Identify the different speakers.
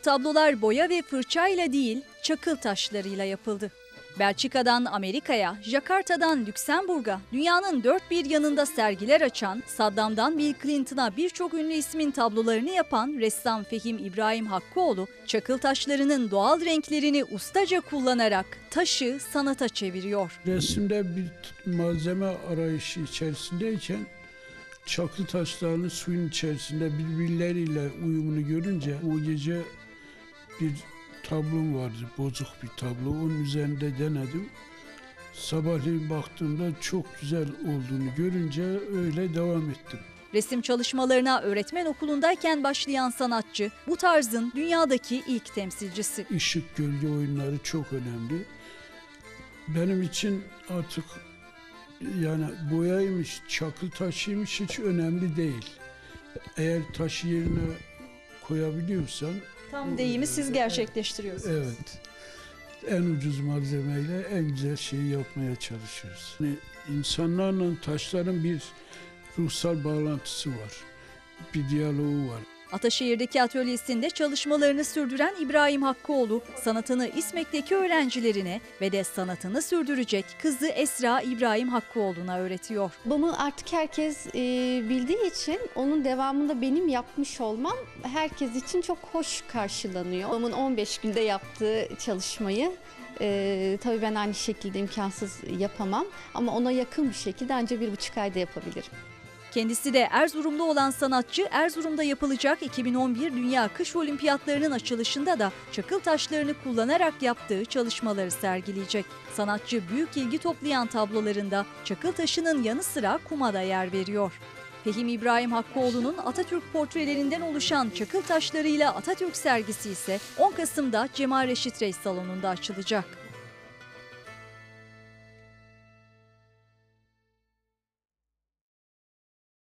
Speaker 1: Tablolar boya ve fırçayla değil, çakıl taşlarıyla yapıldı. Belçika'dan Amerika'ya, Jakarta'dan Lüksemburg'a, dünyanın dört bir yanında sergiler açan, Saddam'dan Bill Clinton'a birçok ünlü ismin tablolarını yapan ressam Fehim İbrahim Hakkıoğlu, çakıl taşlarının doğal renklerini ustaca kullanarak taşı sanata çeviriyor.
Speaker 2: Resimde bir malzeme arayışı içerisindeyken çakıl taşlarını suyun içerisinde birbirleriyle uyumunu görünce o gece bir tablom vardı, bozuk bir tablo. Onun üzerinde denedim. Sabahleyin baktığımda çok güzel olduğunu görünce öyle devam ettim.
Speaker 1: Resim çalışmalarına öğretmen okulundayken başlayan sanatçı, bu tarzın dünyadaki ilk temsilcisi.
Speaker 2: Işık gölge oyunları çok önemli. Benim için artık yani boyaymış, çakıl taşıymış hiç önemli değil. Eğer taşı yerine koyabiliyorsan
Speaker 1: Tam deyimi siz gerçekleştiriyorsunuz.
Speaker 2: evet en ucuz malzemeyle en güzel şeyi yapmaya çalışıyoruz. Yani insanlarla taşların bir ruhsal bağlantısı var. Bir diyaloğu var.
Speaker 1: Ataşehir'deki atölyesinde çalışmalarını sürdüren İbrahim Hakkıoğlu, sanatını İSMEK'teki öğrencilerine ve de sanatını sürdürecek kızı Esra İbrahim Hakkıoğlu'na öğretiyor.
Speaker 3: Babamı artık herkes e, bildiği için onun devamında benim yapmış olmam herkes için çok hoş karşılanıyor. Babamın 15 günde yaptığı çalışmayı e, tabii ben aynı şekilde imkansız yapamam ama ona yakın bir şekilde ancak bir buçuk ayda yapabilirim.
Speaker 1: Kendisi de Erzurumlu olan sanatçı Erzurum'da yapılacak 2011 Dünya Kış Olimpiyatlarının açılışında da çakıl taşlarını kullanarak yaptığı çalışmaları sergileyecek. Sanatçı büyük ilgi toplayan tablolarında çakıl taşının yanı sıra kuma da yer veriyor. Fehim İbrahim Hakkıoğlu'nun Atatürk portrelerinden oluşan çakıl taşlarıyla Atatürk sergisi ise 10 Kasım'da Cemal Reşit Reis Salonu'nda açılacak.